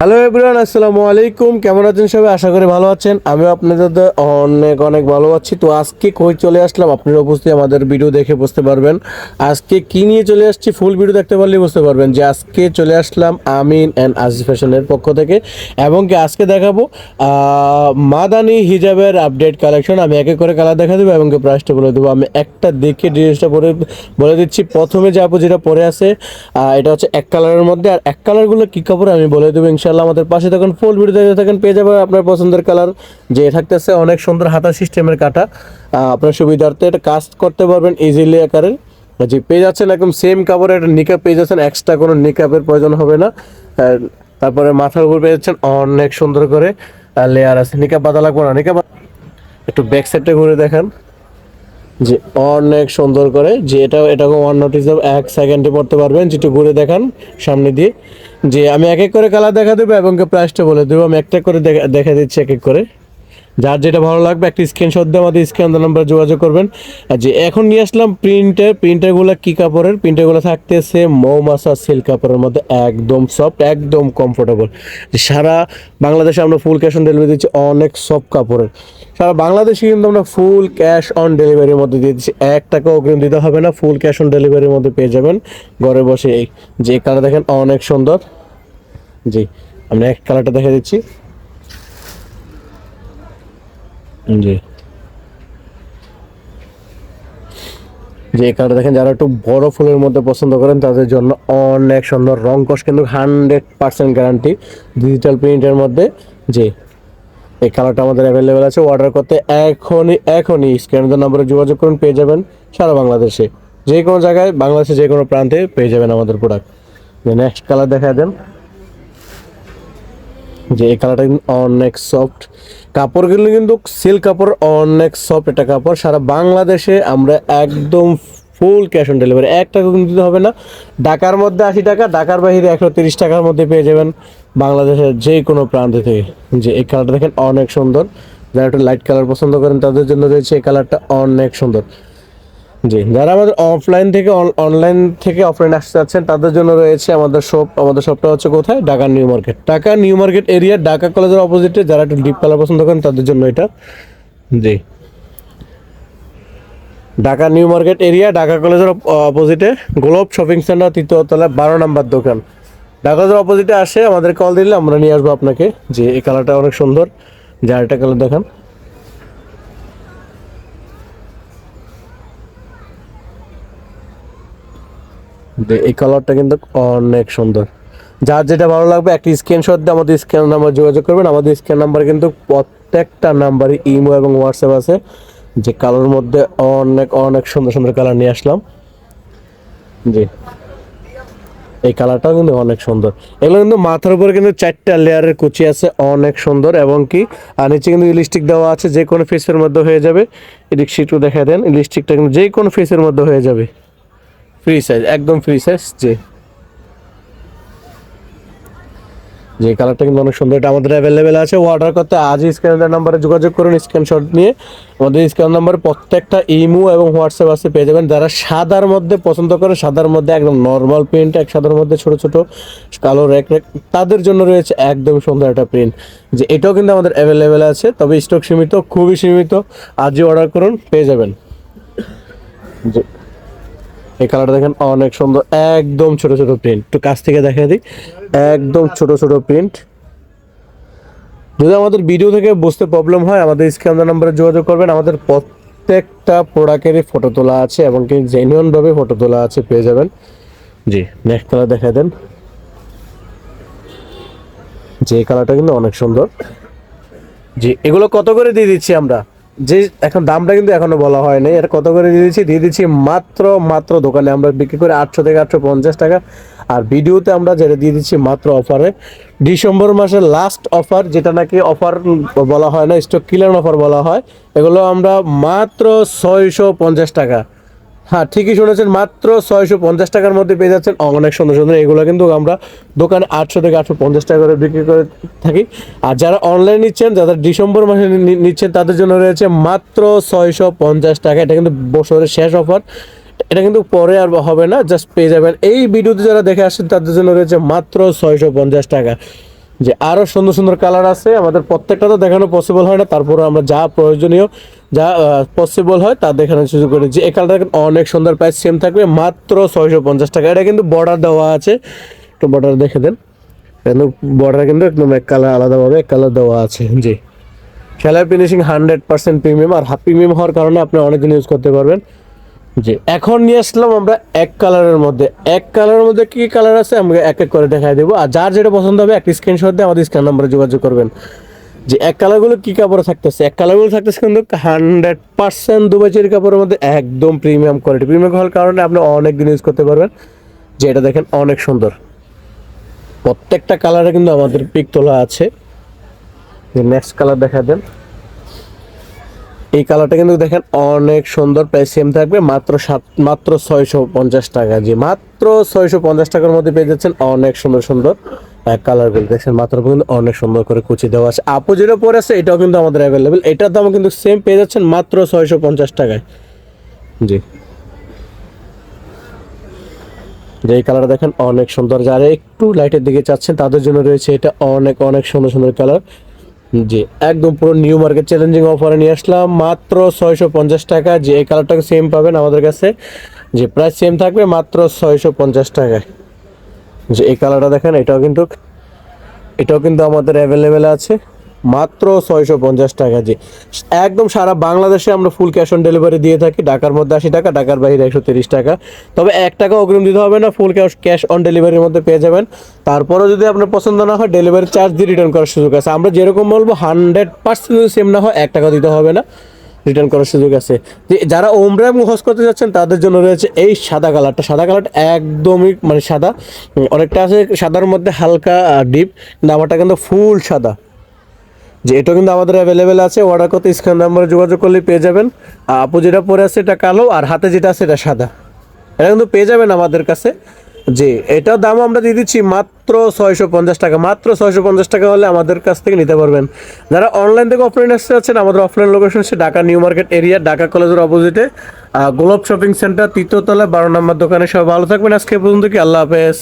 Hello everyone আসসালামু আলাইকুম। কেমন আছেন সবাই? আশা করি ভালো আছেন। আমিও আপনাদের অনেক অনেক ভালো আছি। তো আজকে কই চলে আসলাম? আপনারা অবশ্যই আমাদের ভিডিও দেখে বুঝতে পারবেন। আজকে কি নিয়ে চলে আসছি? ফুল ভিডিও দেখতে পারলেই বুঝতে পারবেন যে আজকে চলে আসলাম আমিন অ্যান্ড আজিজ ফ্যাশনের পক্ষ থেকে এবং কি আজকে দেখাবো মাদানি হিজাবের আপডেট কালেকশন আমি একে করে কালার দেখা দেবো এবং কি প্রাইসটা বলে দেবো। আমি একটা দেখে ড্রেসটা পরে, বলে দিচ্ছি। প্রথমে যে আপু যেটা পরে আছে এটা হচ্ছে এক কালারের মধ্যে। আর এক কালারগুলো কী কাপড় আমি বলে দেবো ইনশাল্লাহ আমাদের পাশে তখন ফুল ভিডিও থাকেন, পেয়ে যাবেন আপনার পছন্দের কালার যে থাকতেছে, অনেক সুন্দর হাতা সিস্টেমের কাটা। আপনার সুবিধার্থে এটা কাজ করতে পারবেন ইজিলি আকারে যে পেয়ে যাচ্ছেন একদম সেম কাপড়ে একটা নিকাপ পেয়ে যাচ্ছেন এক্সট্রা কোনো নিকাপের প্রয়োজন হবে না। তারপরে মাথার উপর পেয়ে যাচ্ছেন অনেক সুন্দর করে লেয়ার আছে। নিকাপ বাঁধা লাগবে না নিকাপ একটু ব্যাক সাইডটা ঘুরে দেখান। যে অনেক সুন্দর করে। যে এটা এটাকে ওয়ান নোটিস এক সেকেন্ডে পড়তে পারবেন। যেটু ঘুরে দেখান সামনে দিয়ে। যে আমি এক এক করে কালার দেখা দেবো এবং প্রাইসটা বলে দেবো। আমি একটা করে দেখা- দেখা দিচ্ছি এক এক করে। যার যেটা ভালো লাগবে, একটা স্ক্রিনশট দিয়ে আমাদের স্ক্রিন নাম্বার যোগাযোগ করবেন। যে এখন নিয়ে আসলাম প্রিন্টের প্রিন্টারগুলো কি কাপড়ের? প্রিন্টারগুলো থাকতেছে মৌমাসা সিল্ক কাপড়ের মধ্যে, একদম সফট একদম কমফোর্টেবল সারা বাংলাদেশে আমরা ফুল ক্যাশ অন ডেলিভারি দিচ্ছি, অনেক সফট কাপড়ের। সারা বাংলাদেশে কিন্তু আমরা ফুল ক্যাশ অন ডেলিভারির মধ্যে দিয়ে দিচ্ছি। এক টাকা অগ্রিম দিতে হবে না ফুল ক্যাশ অন ডেলিভারির মধ্যে পেয়ে যাবেন। ঘরে বসে এই যে কালার দেখেন, অনেক সুন্দর। জি আমি এক কালারটা দেখে দিচ্ছি। জি। যে কালারটা দেখেন যারা একটু বড় ফুলের মধ্যে পছন্দ করেন, তাদের জন্য অনেক সুন্দর রং কস কিন্তু হান্ড্রেড পার্সেন্ট গ্যারান্টি ডিজিটাল প্রিন্টের মধ্যে। জি। এই কালারটা আমাদের অ্যাভেলেবেল আছে অর্ডার করতে এখনই এখনই স্ক্যানের নাম্বারে যোগাযোগ করুন, পেয়ে যাবেন সারা বাংলাদেশে। যে কোনো জায়গায় বাংলাদেশে যে কোনো প্রান্তে পেয়ে যাবেন আমাদের প্রোডাক্ট নেক্সট কালার দেখা দেন। যে এই কালারটা কিন্তু অনেক সফট কাপড়গুলো কিন্তু সিল্ক কাপড় অনেক সফট এটা কাপড়। সারা বাংলাদেশে আমরা একদম ফুল ক্যাশ অন ডেলিভারি এক টাকা কিন্তু দিতে হবে না। ঢাকার মধ্যে আশি টাকা, ঢাকার বাইরে একশো তিরিশ টাকার মধ্যে পেয়ে যাবেন বাংলাদেশের যে কোনো প্রান্ত থেকে। যে এই কালারটা দেখেন অনেক সুন্দর। যারা একটু লাইট কালার পছন্দ করেন তাদের জন্য রয়েছে এই কালারটা অনেক সুন্দর। জি। যারা আমাদের অফলাইন থেকে অনলাইন থেকে অফলাইন আসতে চাচ্ছেন, তাদের জন্য রয়েছে আমাদের শপ আমাদের শপটা হচ্ছে কোথায়? Dhaka New Market. Dhaka New Market area Dhaka কলেজের অপোজিটে যারা একটু ডিপ কালার পছন্দ করেন, তাদের জন্য এটা। জি। Dhaka New Market area Dhaka কলেজের অপোজিটে গ্লোব শপিং সেন্টার তৃতীয় তলায় বারো নাম্বার দোকান। ঢাকা কলেজের অপোজিটে আসে আমাদের কল দিলে আমরা নিয়ে আসব আপনাকে। যে এই কালারটা অনেক সুন্দর। যে আরেকটা কালার দেখান। এই কালারটা কিন্তু অনেক সুন্দর। যার যেটা ভালো লাগবে, একটা স্ক্রিনশট দিয়ে আমাদের স্ক্যান নাম্বার যোগাযোগ করবেন। আমাদের স্ক্যান নাম্বার কিন্তু প্রত্যেকটা নাম্বারে ইমো এবং হোয়াটসঅ্যাপ আছে। যে কালার মধ্যে অনেক অনেক সুন্দর সুন্দর কালার নিয়ে আসলাম। জি। এই কালারটাও কিন্তু অনেক সুন্দর। এগুলো কিন্তু মাথার উপরে কিন্তু চারটা লেয়ারের কুচি আছে, অনেক সুন্দর। এবং কি, আর নিচে কিন্তু ইলিস্টিক দেওয়া আছে যে কোনো ফেসের মধ্যে হয়ে যাবে। এদিক সিটু দেখা দেন ইলিস্টিকটা কিন্তু যে কোনো ফেসের মধ্যে হয়ে যাবে। ফ্রি সাইজ একদম ফ্রি সাইজ জি। যে কালারটা কিন্তু অনেক সুন্দর। এটা আমাদের অ্যাভেলেবেল আছে। অর্ডার করতে আজই স্ক্যানের নাম্বারে যোগাযোগ করুন স্ক্রিনশট নিয়ে। আমাদের স্ক্যান নাম্বারে প্রত্যেকটা ইমো এবং হোয়াটসঅ্যাপ আছে, পেয়ে যাবেন। যারা সাদার মধ্যে পছন্দ করে, সাদার মধ্যে একদম নর্মাল প্রিন্ট এক সাদার মধ্যে ছোট ছোট কালো র্যাক র্যাক তাদের জন্য রয়েছে একদম সুন্দর একটা প্রিন্ট যে এটাও কিন্তু আমাদের অ্যাভেলেবেল আছে, তবে স্টক সীমিত, খুবই সীমিত। আজই অর্ডার করুন, পেয়ে যাবেন। যে এই কালারটা দেখেন, অনেক সুন্দর, একদম ছোট ছোট প্রিন্ট একটু কাছ থেকে দেখা দিই, একদম ছোট ছোট প্রিন্ট যদি আমাদের ভিডিও থেকে বুঝতে প্রবলেম হয়, আমাদের স্ক্যানার নাম্বারে যোগাযোগ করবেন। আমাদের প্রত্যেকটা প্রোডাক্টেরই ফটো তোলা আছে এবং কি জেনুইন ভাবে ফটো তোলা আছে, পেয়ে যাবেন। জি নেক্সট কালার দেখা দেন। যে কালারটা কিন্তু অনেক সুন্দর। জি, এগুলো কত করে দিয়ে দিচ্ছি আমরা? যে এখন দামটা কিন্তু এখনও বলা হয় নাই। এটা কত করে দিয়ে দিচ্ছি? দিয়ে দিচ্ছি মাত্র মাত্র দোকানে আমরা বিক্রি করে আটশো থেকে আটশো পঞ্চাশ টাকা। আর ভিডিওতে আমরা যেটা দিয়ে দিচ্ছি মাত্র অফারে। ডিসেম্বর মাসের লাস্ট অফার যেটা নাকি অফার বলা হয় না স্টক কিলার অফার বলা হয়, এগুলো আমরা মাত্র ছয়শো পঞ্চাশ টাকা। হ্যাঁ ঠিকই শুনেছেন, মাত্র ছয়শো পঞ্চাশ টাকার মধ্যে পেয়ে যাচ্ছেন। অনেক সুন্দর সুন্দর। এগুলো কিন্তু আমরা দোকানে আটশো থেকে আটশো পঞ্চাশ টাকা করে বিক্রি করে থাকি। আর যারা অনলাইন নিচ্ছেন, যারা ডিসেম্বর মাসে নিচ্ছেন, তাদের জন্য রয়েছে মাত্র ছয়শো পঞ্চাশ টাকা। এটা কিন্তু বছরের শেষ অফার। এটা কিন্তু পরে আর হবে না, জাস্ট পেয়ে যাবেন। এই ভিডিওতে যারা দেখে আসছেন, তাদের জন্য রয়েছে মাত্র ছয়শো পঞ্চাশ টাকা। যে আরও সুন্দর সুন্দর কালার আছে, আমাদের প্রত্যেকটা তো দেখানো পসিবল হয় না তারপরে আমরা যা প্রয়োজনীয়, যা পসিবল হয় তা দেখানোর সুযোগ করি যে এই কালারটা অনেক সুন্দর প্রাইস সেম থাকবে, মাত্র ছয়শো পঞ্চাশ টাকা। এটা কিন্তু বর্ডার দেওয়া আছে। একটু বর্ডার দেখে দেন। কিন্তু বর্ডার কিন্তু একদম এক কালার আলাদাভাবে এক কালার দেওয়া আছে, জি। খেলার ফিনিশিং হান্ড্রেড পার্সেন্ট প্রিমিয়াম আর হাফ প্রিমিয়াম হওয়ার কারণে আপনি অনেকদিন ইউজ করতে পারবেন। জি, এখন নিয়ে আসলাম আমরা এক কালারের মধ্যে। এক কালারের মধ্যে কি কালার আছে আমরা এক এক করে দেখাই দেবো। আর যার যেটা পছন্দ হবে একটা স্ক্রিনশট দিয়ে আমাদের স্ক্যান নাম্বারে যোগাযোগ করবেন। যে এক কালারগুলো কি কাপড়ে থাকতেছে? এক কালারগুলো থাকতেছে কিন্তু হান্ড্রেড পার্সেন্ট দুবাই চেরি কাপড়ের মধ্যে একদম প্রিমিয়াম কোয়ালিটি প্রিমিয়াম হওয়ার কারণে আপনি অনেক দিন ইউজ করতে পারবেন। যে এটা দেখেন অনেক সুন্দর। প্রত্যেকটা কালারে কিন্তু আমাদের পিক তোলা আছে। নেক্সট কালার দেখা দেন। এই কালারটা কিন্তু দেখেন অনেক সুন্দর, প্রাইস সেম থাকবে, মাত্র সাত, মাত্র ছয়শো পঞ্চাশ টাকা। জি, মাত্র ছয়শো পঞ্চাশ টাকার মধ্যে পেয়ে যাচ্ছেন অনেক সুন্দর সুন্দর কালারগুলো। দেখছেন মাত্র কিন্তু অনেক সুন্দর করে কুচি দেওয়া আছে। আপু যেটা পরে আছে, এটাও কিন্তু আমাদের অ্যাভেলেবেল এটার দাম কিন্তু সেম পেয়ে যাচ্ছেন মাত্র ছয়শো পঞ্চাশ টাকায়। জি। যে এই কালার দেখেন অনেক সুন্দর। যারা একটু লাইটের দিকে চাচ্ছেন, তাদের জন্য রয়েছে এটা অনেক অনেক সুন্দর সুন্দর কালার। জি, একদম পুরো নিউ মার্কেট চ্যালেঞ্জিং অফারে নিয়ে আসলাম। মাত্র ছয়শো পঞ্চাশ টাকা, যে এই কালারটাকে সেম পাবেন আমাদের কাছে। যে প্রাইস সেম থাকবে, মাত্র ছয়শো পঞ্চাশ টাকায়। যে এই কালারটা দেখেন, এটাও কিন্তু এটাও কিন্তু আমাদের অ্যাভেলেবেল আছে। মাত্র ছয়শো পঞ্চাশ টাকা জি। একদম সারা বাংলাদেশে আমরা ফুল ক্যাশ অন ডেলিভারি দিয়ে থাকি। ঢাকার মধ্যে আশি টাকা, ঢাকার বাইরে একশো তিরিশ টাকা। তবে এক টাকা অগ্রিম দিতে হবে না ফুল ক্যাশ ক্যাশ অন ডেলিভারির মধ্যে পেয়ে যাবেন। তারপরেও যদি আপনার পছন্দ না হয় ডেলিভারি চার্জ দিয়ে রিটার্ন করার সুযোগ আছে। আমরা যেরকম বলব হান্ড্রেড পার্সেন্ট যদি সেম না হয়, এক টাকা দিতে হবে না রিটার্ন করার সুযোগ আছে। যে যারা ওমরা এবং হজ করতে যাচ্ছেন, তাদের জন্য রয়েছে এই সাদা কালারটা সাদা কালারটা একদমই মানে সাদা অনেকটা আছে, সাদার মধ্যে হালকা ডিপ কিন্তু কিন্তু ফুল সাদা। যে এটা কিন্তু আমাদের অ্যাভেলেবেল আছে অর্ডার করতে স্ক্যান নাম্বারে যোগাযোগ করলে পেয়ে যাবেন। আপু যেটা পরে আছে এটা কালো, আর হাতে যেটা আছে এটা সাদা। এটা কিন্তু পেয়ে যাবেন আমাদের কাছে। জি এটার দাম আমরা দিয়ে দিচ্ছি মাত্র ছয়শো পঞ্চাশ টাকা। মাত্র ছয়শো পঞ্চাশ টাকা হলে আমাদের কাছ থেকে নিতে পারবেন। যারা অনলাইন থেকে অফলাইন আসতে যাচ্ছেন, আমাদের অফলাইন লোকেশন হচ্ছে Dhaka New Market area, Dhaka কলেজের অপোজিটে গোলাপ শপিং সেন্টার তৃতীয়তলা, বারো নম্বর দোকানে সবাই ভালো থাকবেন। আজকে পর্যন্ত কি? আল্লাহ হাফেজ।